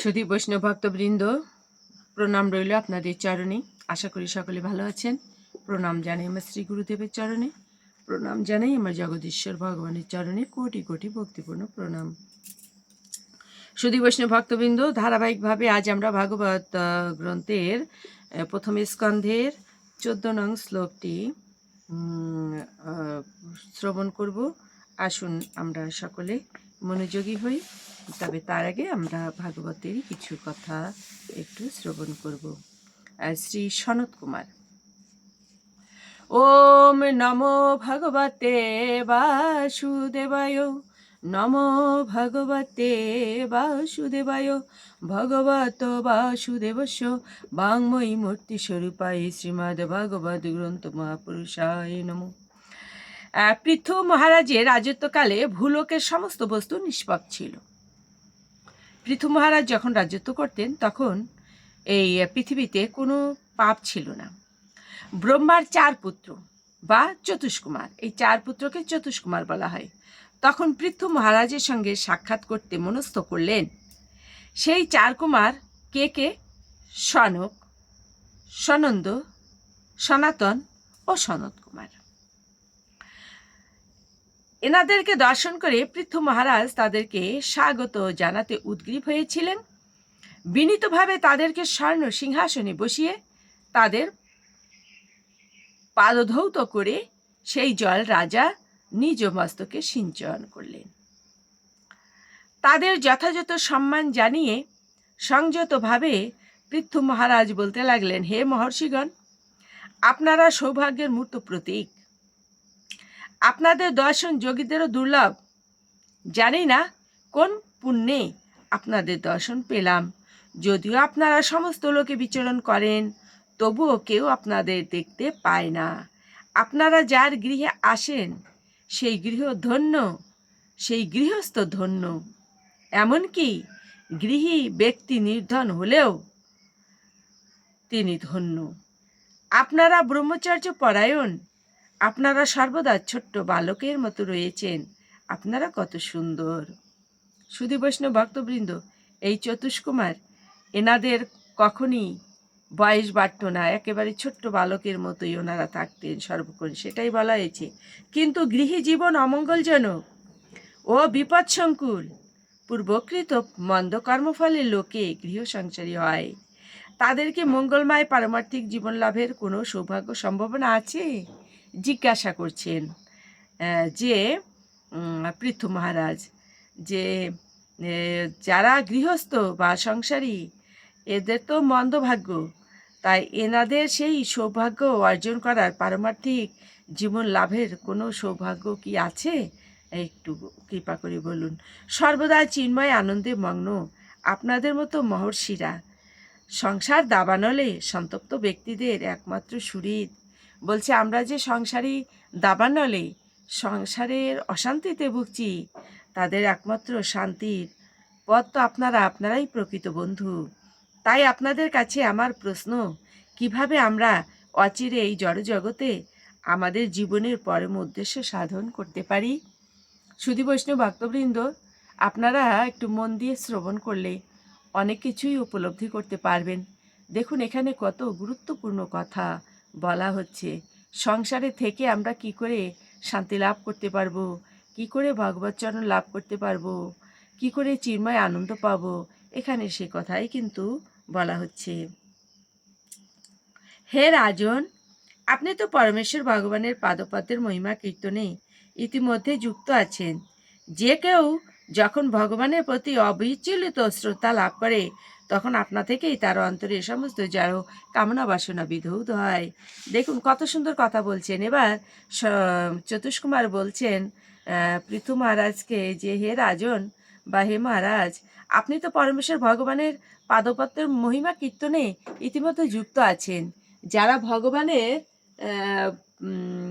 সুধী বৈষ্ণব ভক্তবৃন্দ, প্রণাম রইল আপনাদের চরণে। আশা করি সকলে ভালো আছেন। প্রণাম জানাই আমার শ্রী গুরুদেবের চরণে। প্রণাম জানাই আমার জগদীশ্বর ভগবানের চরণে কোটি কোটি ভক্তিপূর্ণ প্রণাম। সুধী বৈষ্ণব ভক্তবৃন্দ, ধারাবাহিকভাবে আজ আমরা ভাগবত গ্রন্থের প্রথম স্কন্ধের চোদ্দ নং শ্লোকটি শ্রবণ করব। আসুন আমরা সকলে মনোযোগী হই, তবে তার আগে আমরা ভাগবতের কিছু কথা একটু শ্রবণ করব। শ্রী সনত কুমার, ওম নমো ভগবতে বাসুদেবায়, নমো ভগবতে বাসুদেবায়, ভগবত বাসুদেবস্য, বাংময়ী মূর্তি স্বরূপায় শ্রীমদ্ ভগবদ গ্রন্থ মহাপুরুষায় নমো। পৃথু মহারাজের রাজত্বকালে ভূলোকের সমস্ত বস্তু নিষ্পাপ ছিল। পৃথু মহারাজ যখন রাজত্ব করতেন, তখন এই পৃথিবীতে কোনো পাপ ছিল না। ব্রহ্মার চার পুত্র বা চতুষ্কুমার, এই চার পুত্রকে চতুষ্কুমার বলা হয়। তখন পৃথু মহারাজের সঙ্গে সাক্ষাৎ করতে মনস্থ করলেন, সেই চার কুমার কে কে? সনক, সনন্দ, সনাতন ও সনত কুমার এনাদেরকে দর্শন করে পৃথু মহারাজ তাদেরকে স্বাগত জানাতে উদ্গ্রীব হয়েছিলেন। বিনীতভাবে তাদেরকে স্বর্ণ সিংহাসনে বসিয়ে তাদের পাদধৌত করে সেই জল রাজা নিজ মস্তকে সিঞ্চয়ন করলেন। তাদের যথাযথ সম্মান জানিয়ে সংযতভাবে পৃথু মহারাজ বলতে লাগলেন, হে মহর্ষিগণ, আপনারা সৌভাগ্যের মূর্ত প্রতীক। আপনাদের দর্শন যোগীদেরও দুর্লভ। জানি না কোন পুণ্যে আপনাদের দর্শন পেলাম। যদিও আপনারা সমস্ত লোকে বিচরণ করেন, তবুও কেউ আপনাদের দেখতে পায় না। আপনারা যার গৃহে আসেন, সেই গৃহ ধন্য, সেই গৃহস্থ ধন্য। এমনকি গৃহী ব্যক্তি নির্ধন হলেও তিনি ধন্য। আপনারা ব্রহ্মচর্য পরায়ণ আপনারা সর্বদা ছোট্ট বালকের মতো রয়েছেন। আপনারা কত সুন্দর। সুধী বৈষ্ণব ভক্তবৃন্দ, এই চতুষ্কুমার, এনাদের কখনই বয়স বাড়ত না। একেবারে ছোট্ট বালকের মতোই ওনারা থাকতেন সর্বক্ষণ সেটাই বলা হয়েছে। কিন্তু গৃহী জীবন অমঙ্গলজনক ও বিপদসংকুল। পূর্বকৃত মন্দ কর্মফলে লোকে গৃহ সংসারী হয়। তাদেরকে মঙ্গলময় পারমার্থিক জীবন লাভের কোনো সৌভাগ্য সম্ভাবনা আছে? জিজ্ঞাসা করছেন যে পৃথু মহারাজ, যে যারা গৃহস্থ বা সংসারী, এদের তো মন্দ ভাগ্য তাই এনাদের সেই সৌভাগ্য অর্জন করার পারমার্থিক জীবন লাভের কোনো সৌভাগ্য কি আছে? একটু কৃপা করে বলুন। সর্বদা চিন্ময়, আনন্দে মগ্ন, আপনাদের মতো মহর্ষিরা। সংসার দাবানলে সন্তপ্ত ব্যক্তিদের একমাত্র সুরিত বলছে, আমরা যে সংসারী দাবানলে, সংসারের অশান্তিতে ভুগছি, তাদের একমাত্র শান্তির পথ তো আপনারা, আপনারাই প্রকৃত বন্ধু। তাই আপনাদের কাছে আমার প্রশ্ন, কীভাবে আমরা অচিরে এই জড়জগতে আমাদের জীবনের পরম উদ্দেশ্য সাধন করতে পারি? সুধী বৈষ্ণব ভক্তবৃন্দ, আপনারা একটু মন দিয়ে শ্রবণ করলে অনেক কিছুই উপলব্ধি করতে পারবেন। দেখুন, এখানে কত গুরুত্বপূর্ণ কথা। বলা হচ্ছে, সংসারে থেকে আমরা কি করে শান্তি লাভ করতে পারব? কি করে ভগবতচরণ লাভ করতে পারব? কি করে চিন্ময় আনন্দ পাবো? এখানে সে কথাই কিন্তু বলা হচ্ছে। হে রাজন, আপনি তো পরমেশ্বর ভগবানের পাদপদ্মের মহিমা কীর্তনে ইতিমধ্যে যুক্ত আছেন। যে কেউ যখন ভগবানের প্রতি অবিচলিত শ্রদ্ধা লাভ করে তখন আপনা থেকেই তার অন্তরে এ সমস্ত জড় কামনা বাসনা বিধৌত হয়। দেখুন কত সুন্দর কথা বলছেন। এবার চতুষ্কুমার বলছেন পৃথু মহারাজকে যে হে রাজন বা হে মহারাজ আপনি তো পরমেশ্বর ভগবানের পাদপত্রের মহিমা কীর্তনে ইতিমধ্যে যুক্ত আছেন। যারা ভগবানের উম,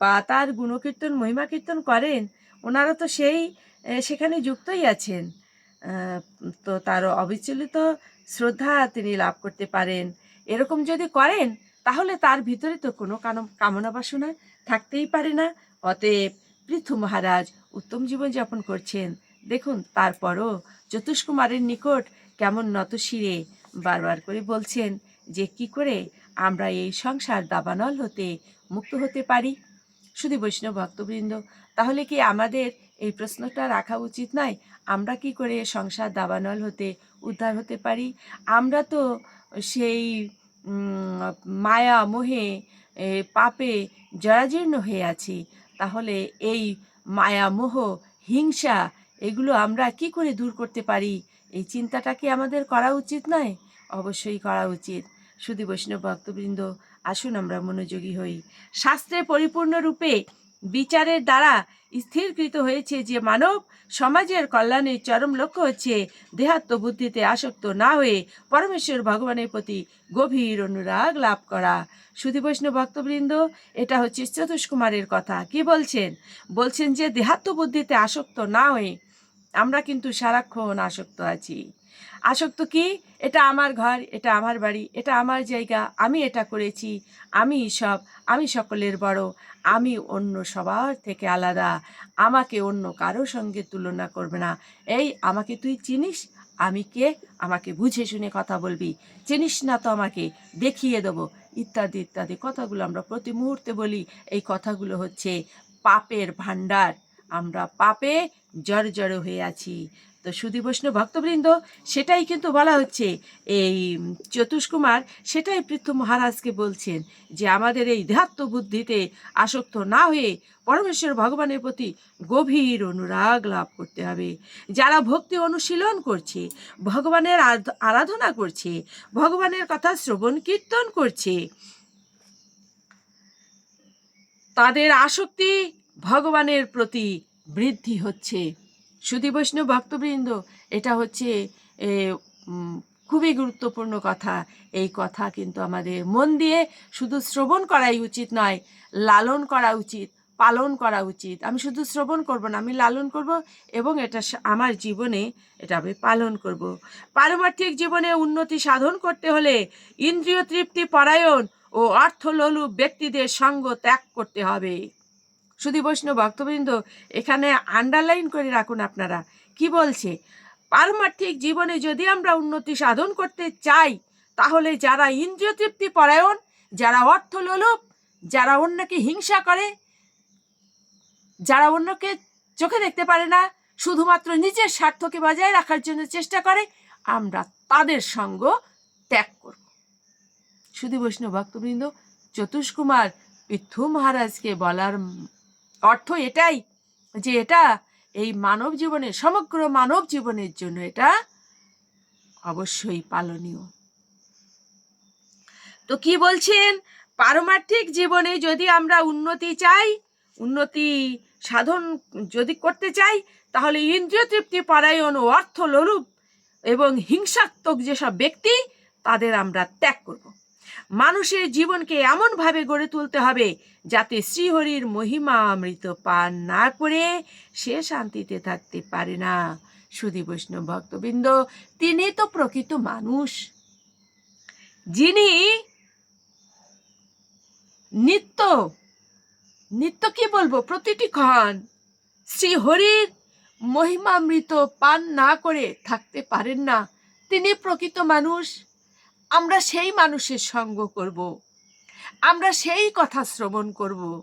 বা তার গুণকীর্তন মহিমা কীর্তন করেন ওনারা তো সেই সেখানে যুক্তই আছেন। তো তার অবিচলিত শ্রদ্ধা তিনি লাভ করতে পারেন। এরকম যদি করেন, তাহলে তার ভিতরে তো কোনো কামনা বাসনা থাকতেই পারে না। অতএব পৃথু মহারাজ উত্তম জীবন যাপন করছেন। দেখুন, তারপরও জ্যোতিষকুমারের নিকট কেমন নত শিরে বারবার করে বলছেন যে, কি করে আমরা এই সংসার দাবানল হতে, মুক্ত হতে পারি? শুধু বৈষ্ণব ভক্তবৃন্দ তাহলে কি আমাদের এই প্রশ্নটা রাখা উচিত নয়? আমরা কি করে সংসার দাবানল হতে, উদ্ধার হতে পারি? আমরা তো সেই মায়া, মোহে পাপে জরাজীর্ণ হয়ে আছি। তাহলে এই মায়া, মোহ, হিংসা, এগুলো আমরা কি করে দূর করতে পারি? এই চিন্তাটা কি আমাদের করা উচিত নয়? অবশ্যই করা উচিত। শুধু বৈষ্ণব ভক্তবৃন্দ, আসুন আমরা মনোযোগী হই। শাস্ত্রে পরিপূর্ণ রূপে বিচারের দ্বারা স্থিরকৃত হয়েছে যে মানব সমাজের কল্যাণের চরম লক্ষ্য হচ্ছে দেহাত্ম বুদ্ধিতে আসক্ত না হয়ে পরমেশ্বর ভগবানের প্রতি গভীর অনুরাগ লাভ করা। সুধী বৈষ্ণব ভক্তবৃন্দ, এটা হচ্ছে চতুষ্কুমারের কথা। কি বলছেন? বলছেন যে দেহাত্ম বুদ্ধিতে আসক্ত না হয়ে আমরা কিন্তু সারাক্ষণ আসক্ত আছি। আসক্ত কি? এটা আমার ঘর, এটা আমার বাড়ি, এটা আমার জায়গা, আমি এটা করেছি, আমি সব, আমি সকলের বড়, আমি অন্য সবার থেকে আলাদা, আমাকে অন্য কারও সঙ্গে তুলনা করবে না। এই আমাকে তুই চিনিস? আমি কে? আমাকে বুঝে শুনে কথা বলবি। চিনিস না তো আমাকে? দেখিয়ে দেবো। ইত্যাদি ইত্যাদি। কথাগুলো আমরা প্রতি মুহূর্তে বলি। এই কথাগুলো হচ্ছে পাপের ভাণ্ডার। আমরা পাপে জড় হয়ে আছি। তো সুধী বৈষ্ণব ভক্তবৃন্দ, সেটাই কিন্তু বলা হচ্ছে। এই চতুষ্কুমার সেটাই পৃথ্য মহারাজকে বলছেন যে আমাদের এই দেহাত্ম বুদ্ধিতে আসক্ত না হয়ে পরমেশ্বর ভগবানের প্রতি গভীর অনুরাগ লাভ করতে হবে। যারা ভক্তি অনুশীলন করছে, ভগবানের আরাধনা করছে, ভগবানের কথা শ্রবণ, কীর্তন করছে, তাদের আসক্তি ভগবানের প্রতি বৃদ্ধি হচ্ছে। সুধী বৈষ্ণব ভক্তবৃন্দ, এটা হচ্ছে খুবই গুরুত্বপূর্ণ কথা। এই কথা কিন্তু আমাদের মন দিয়ে শুধু শ্রবণ করাই উচিত নয়, লালন করা উচিত, পালন করা উচিত। আমি শুধু শ্রবণ করব না, আমি লালন করব এবং এটা আমার জীবনে এটা আমি পালন করব। পারমার্থিক জীবনে উন্নতি সাধন করতে হলে ইন্দ্রিয় তৃপ্তি পরায়ণ ও অর্থলোলু ব্যক্তিদের সঙ্গ ত্যাগ করতে হবে। শুধু বৈষ্ণব ভক্তবৃন্দ, এখানে আন্ডারলাইন করে রাখুন আপনারা। কি বলছে? পারমার্থিক জীবনে যদি আমরা উন্নতি সাধন করতে চাই, তাহলে যারা ইন্দ্রিয় তৃপ্তি পরায়ণ, যারা অর্থ লোলুপ, যারা অন্যকে হিংসা করে, যারা অন্যকে চোখে দেখতে পারে না, শুধুমাত্র নিজের স্বার্থকে বজায় রাখার জন্য চেষ্টা করে, আমরা তাদের সঙ্গ ত্যাগ করব। শুধু বৈষ্ণব ভক্তবৃন্দ, চতুষ্কুমার পৃথু মহারাজকে বলার অর্থ এটাই যে এটা এই মানব জীবনে, সমগ্র মানব জীবনের জন্য এটা অবশ্যই পালনীয়। তো কি বলছেন? পারমার্থিক জীবনে যদি আমরা উন্নতি চাই, উন্নতি সাধন যদি করতে চাই, তাহলে ইন্দ্রিয় তৃপ্তি, পরায়ণ ও অর্থ লরূপ এবং হিংসাত্মক যেসব ব্যক্তি, তাদের আমরা ত্যাগ করব। মানুষের জীবনকে এমনভাবে গড়ে তুলতে হবে যাতে শ্রীহরির মহিমা অমৃত পান না করে সে শান্তিতে থাকতে পারে না। সুধী বৈষ্ণব ভক্তবৃন্দ, তিনি তো প্রকৃত মানুষ। যিনি নিত্য নিত্য কি বলব, প্রতিটি ক্ষণ শ্রীহরির মহিমামৃত পান না করে থাকতে পারেন না। তিনি প্রকৃত মানুষ। আমরা সেই মানুষের সঙ্গ করব। আমরা সেই কথা শ্রবণ করব।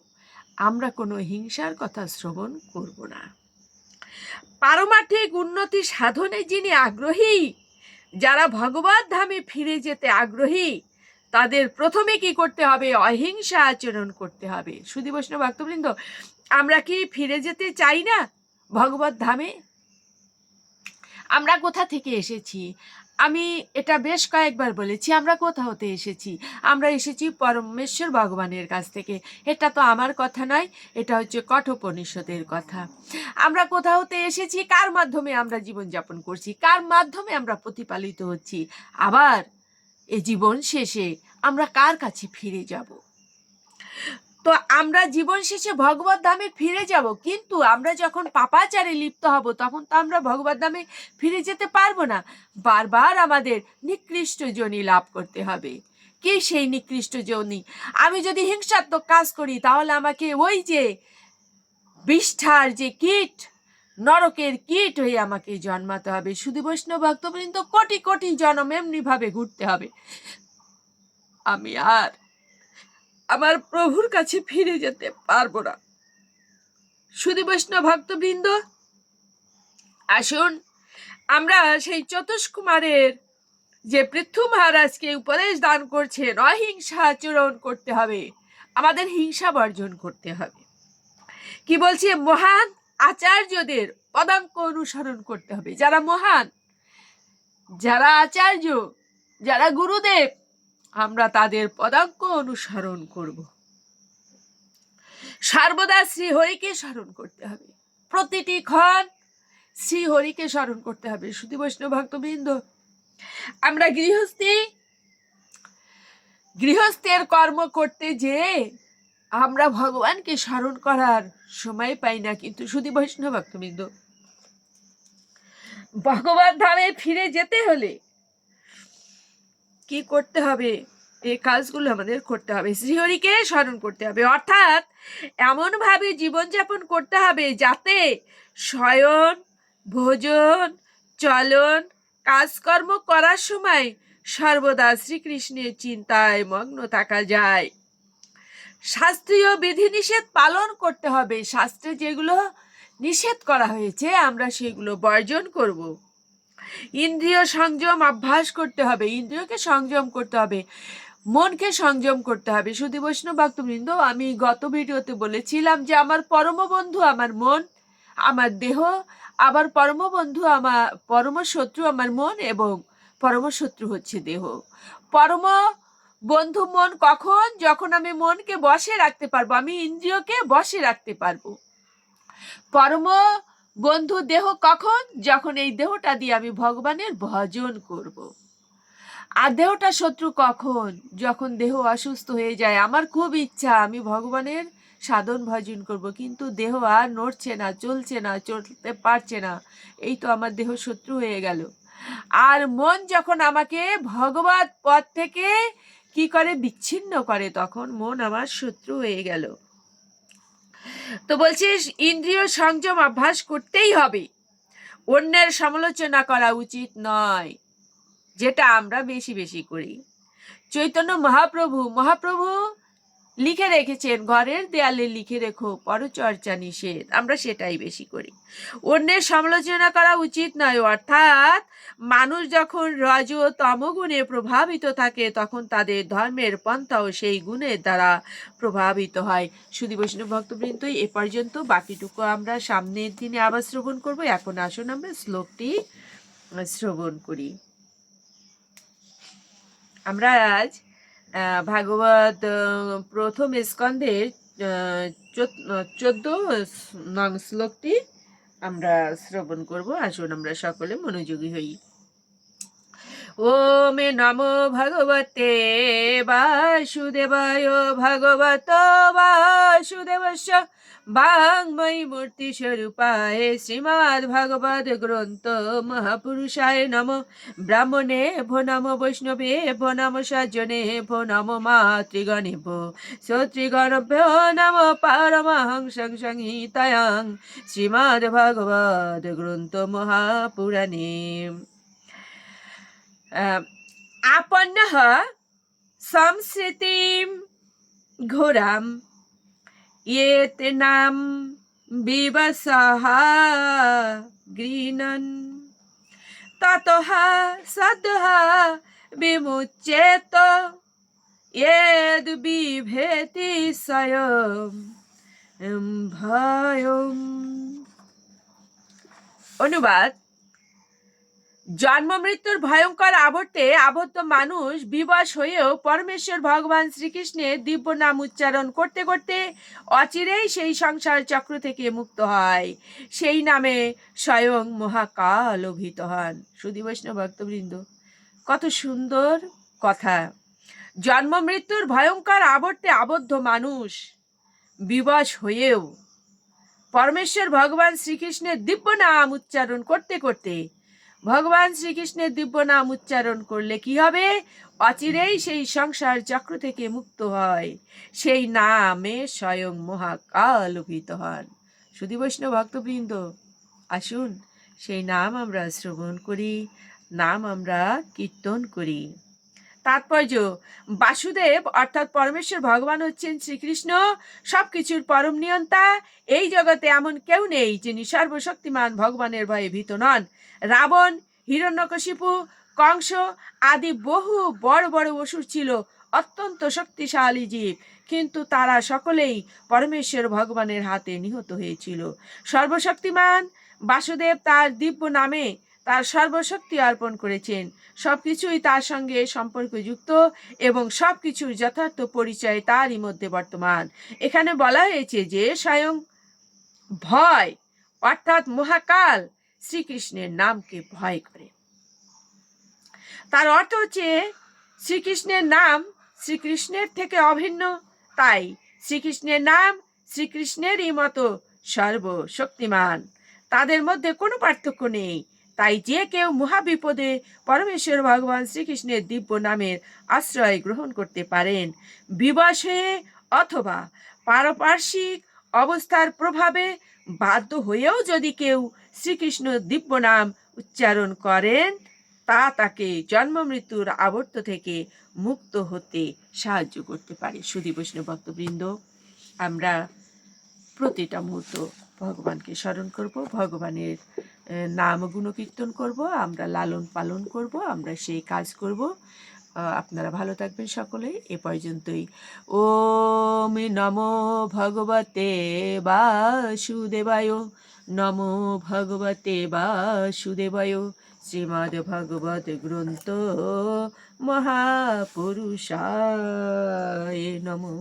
আমরা কোনো হিংসার কথা শ্রবণ করব না। পারমার্থিক উন্নতি সাধনে যিনি আগ্রহী, যারা ভগবত ধামে ফিরে যেতে আগ্রহী, তাদের প্রথমে কি করতে হবে? অহিংসা আচরণ করতে হবে। সুধী বৈষ্ণব ভক্তবৃন্দ, আমরা কি ফিরে যেতে চাই না ভগবত ধামে? আমরা কোথা থেকে এসেছি? আমি এটা বেশ কয়েকবার বলেছি, আমরা কোথা হতে এসেছি? আমরা এসেছি পরমেশ্বর ভগবানের কাছ থেকে। এটা তো আমার কথা নয়, এটা হচ্ছে কঠোপনিষদের কথা। আমরা কোথা হতে এসেছি? কার মাধ্যমে আমরা জীবনযাপন করছি? কার মাধ্যমে আমরা প্রতিপালিত হচ্ছি? আবার এ জীবন শেষে আমরা কার কাছে ফিরে যাব? তো আমরা জীবন শেষে ভগবত ধামে ফিরে যাব, কিন্তু আমরা যখন পাপাচারে লিপ্ত হব, তখন তো আমরা ভগবত ধামে ফিরে যেতে পারব না। বারবার আমাদের নিকৃষ্ট জনি লাভ করতে হবে। কে সেই নিকৃষ্ট জনি? আমি যদি হিংসাত্মক কাজ করি, তাহলে আমাকে ওই যে বিষ্ঠার যে কীট, নরকের কীট হয়ে আমাকে জন্মাতে হবে। শুধু বৈষ্ণব ভক্তবৃন্দ কোটি কোটি জনম এমনিভাবে ঘুরতে হবে। আমি আর আমার প্রভুর কাছে ফিরে যেতে পারব না। শুধু বৈষ্ণব ভক্তবৃন্দ, আসুন, আমরা সেই চতুষ্কুমারের যে পৃথু মহারাজকে উপদেশ দান করছেন, অহিংসা আচরণ করতে হবে, আমাদের হিংসা বর্জন করতে হবে। কি বলছে? মহান আচার্যদের পদাঙ্ক অনুসরণ করতে হবে। যারা মহান, যারা আচার্য, যারা গুরুদেব আমরা তাদের পদাঙ্ক অনুসরণ করব। সর্বদা শ্রীহরিকে স্মরণ করতে হবে। প্রতিটি ক্ষণ শ্রীহরিকে স্মরণ করতে হবে। শুধু বৈষ্ণব ভক্তবৃন্দ, আমরা গৃহস্থী, গৃহস্থের কর্ম করতে যে আমরা ভগবানকে স্মরণ করার সময় পাই না। কিন্তু শুধু বৈষ্ণব ভক্তবৃন্দ ভগবান ধামে ফিরে যেতে হলে কি করতে হবে? এই কাজগুলো আমাদের করতে হবে। শ্রীহরিকে স্মরণ করতে হবে। অর্থাৎ এমনভাবে জীবনযাপন করতে হবে যাতে শয়ন, ভোজন, চলন, কাজকর্ম করার সময় সর্বদা শ্রীকৃষ্ণের চিন্তায় মগ্ন থাকা যায়। শাস্ত্রীয় বিধিনিষেধ পালন করতে হবে। শাস্ত্রে যেগুলো নিষেধ করা হয়েছে, আমরা সেগুলো বর্জন করব। ইন্দ্রিয় সংযম অভ্যাস করতে হবে, ইন্দ্রিয়কে সংযম করতে হবে, মনকে সংযম করতে হবে। শুধু বৈষ্ণব ভক্তবৃন্দ, আমি গত ভিডিওতে বলেছিলাম যে আমার পরম বন্ধু আমার মন, আমার দেহ, আবার পরম বন্ধু আমার, পরম শত্রু আমার মন এবং পরম শত্রু হচ্ছে দেহ। পরম বন্ধু মন কখন? যখন আমি মনকে বসে রাখতে পারব, আমি ইন্দ্রিয়কে বসে রাখতে পারব। পরম বন্ধু দেহ কখন? যখন এই দেহটা দিয়ে আমি ভগবানের ভজন করব। আর দেহটা শত্রু কখন? যখন দেহ অসুস্থ হয়ে যায়, আমার খুব ইচ্ছা, আমি ভগবানের সাধন ভজন করব। কিন্তু দেহ আর নড়ছে না, চলছে না, চলতে পারছে না। এই তো আমার দেহ শত্রু হয়ে গেল। আর মন যখন আমাকে ভগবত পথ থেকে কি করে বিচ্ছিন্ন করে, তখন মন আমার শত্রু হয়ে গেল। তো বলছিস, ইন্দ্রিয় সংযম অভ্যাস করতেই হবে। অন্যের সমালোচনা করা উচিত নয়, যেটা আমরা বেশি বেশি করি। চৈতন্য মহাপ্রভু মহাপ্রভু লিখে রেখেছেন, ঘরের দেয়ালে লিখে রেখো পরচর্চা নিষেধ। আমরা সেটাই বেশি করি। অন্যের সমালোচনা করা উচিত নয়, অর্থাৎ মানুষ যখন রজ তমগুণে প্রভাবিত থাকে, তখন তাদের ধর্মের পন্থাও সেই গুণের দ্বারা প্রভাবিত হয়। শুধু বৈষ্ণব ভক্তবৃন্দ, এ পর্যন্ত। বাকিটুকু আমরা সামনের দিনে আবার শ্রবণ করব। এখন আসুন আমরা শ্লোকটি শ্রবণ করি। আমরা আজ ভাগবত প্রথম স্কন্ধের চোদ্দ নং শ্লোকটি আমরা শ্রবণ করব। আসুন আমরা সকলে মনোযোগী হই। ওম নমো ভগবতে বাসুদেবায় ভগবত বাসুদেবস্য। বাংময়ী মূর্তি স্বরূপায় শ্রীমদ্ ভাগবত গ্রন্থ মহাপুরুষায় নম। ব্রাহ্মণে ভো নম, বৈষ্ণবে ভো নম, সজ্জনে ভো নম মাতৃগণে ভো শ্রোতৃগণভ্যো নম পারমহংস সংহিতায়াং। শ্রীমদ্ ভাগবত গ্রন্থ মহাপুরাণে। আপন্ন সংস্মৃতি ঘোরাম ইয়েতে নাম বিবসহ গৃহণ ততহ সদহ বিমুচ্যেত এদ বিভেতি স্বয়ং ভয় অনুবাদ জন্ম মৃত্যুর ভয়ঙ্কর আবর্তে আবদ্ধ মানুষ বিবশ হয়েও পরমেশ্বর ভগবান শ্রীকৃষ্ণের দিব্য নাম উচ্চারণ করতে করতে অচিরেই সেই সংসার চক্র থেকে মুক্ত হয়। সেই নামে স্বয়ং মহাকাল অভিত হন। সুধী বৈষ্ণব ভক্তবৃন্দ, কত সুন্দর কথা। জন্ম মৃত্যুর ভয়ঙ্কর আবর্তে আবদ্ধ মানুষ বিবশ হয়েও পরমেশ্বর ভগবান শ্রীকৃষ্ণের দিব্য নাম উচ্চারণ করতে করতে ভগবান শ্রীকৃষ্ণের দিব্য নাম উচ্চারণ করলে কি হবে? অচিরেই সেই সংসার চক্র থেকে মুক্ত হয়। সেই নামে স্বয়ং মহাকাল উপীত হন। সুধী বৈষ্ণব ভক্তবৃন্দ, আসুন সেই নাম আমরা শ্রবণ করি, নাম আমরা কীর্তন করি। তাৎপর্য। বাসুদেব অর্থাৎ পরমেশ্বর ভগবান হচ্ছেন শ্রীকৃষ্ণ। সব কিছুর পরম নিয়ন্তা। এই জগতে এমন কেউ নেই যিনি সর্বশক্তিমান ভগবানের ভয়ে ভীত নন। রাবণ, হিরণ্যকশিপু, কংস আদি বহু বড় বড় অসুর ছিল, অত্যন্ত শক্তিশালী জীব। কিন্তু তারা সকলেই পরমেশ্বর ভগবানের হাতে নিহত হয়েছিল। সর্বশক্তিমান বাসুদেব তার দিব্য নামে তার সর্বশক্তি অর্পণ করেছেন। সব কিছুই তার সঙ্গে সম্পর্কযুক্ত এবং সব কিছুর যথার্থ পরিচয় তারই মধ্যে বর্তমান। এখানে বলা হয়েছে যে স্বয়ং ভয়, অর্থাৎ মহাকাল, শ্রীকৃষ্ণের নামকে ভয় করে। তার অর্থ হচ্ছে শ্রীকৃষ্ণের নাম শ্রীকৃষ্ণের থেকে অভিন্ন। তাই শ্রীকৃষ্ণের নাম শ্রীকৃষ্ণেরই মতো সর্বশক্তিমান। তাদের মধ্যে কোনো পার্থক্য নেই। তাই যে কেউ মহাবিপদে পরমেশ্বর ভগবান শ্রীকৃষ্ণের দিব্য নামের আশ্রয় গ্রহণ করতে পারেন। বিবশ হয়ে অথবা পারপার্শ্বিক অবস্থার প্রভাবে বাধ্য হয়েও যদি কেউ শ্রীকৃষ্ণ দিব্য নাম উচ্চারণ করেন, তা তাকে জন্ম মৃত্যুর আবর্ত থেকে মুক্ত হতে সাহায্য করতে পারে। সুধী বৈষ্ণব ভক্তবৃন্দ, আমরা প্রতিটা মুহূর্ত ভগবানকে স্মরণ করব, ভগবানের নাম গুণকীর্তন করব, আমরা লালন পালন করব, আমরা সেই কাজ করব। আপনারা ভালো থাকবেন সকলে, এ পর্যন্তই। ওম নমো ভগবতে বাসুদেবায়, নমো ভগবতে বাসুদেবায়, শ্রীমদ্ ভগবত গ্রন্থ মহাপুরুষায় নমঃ।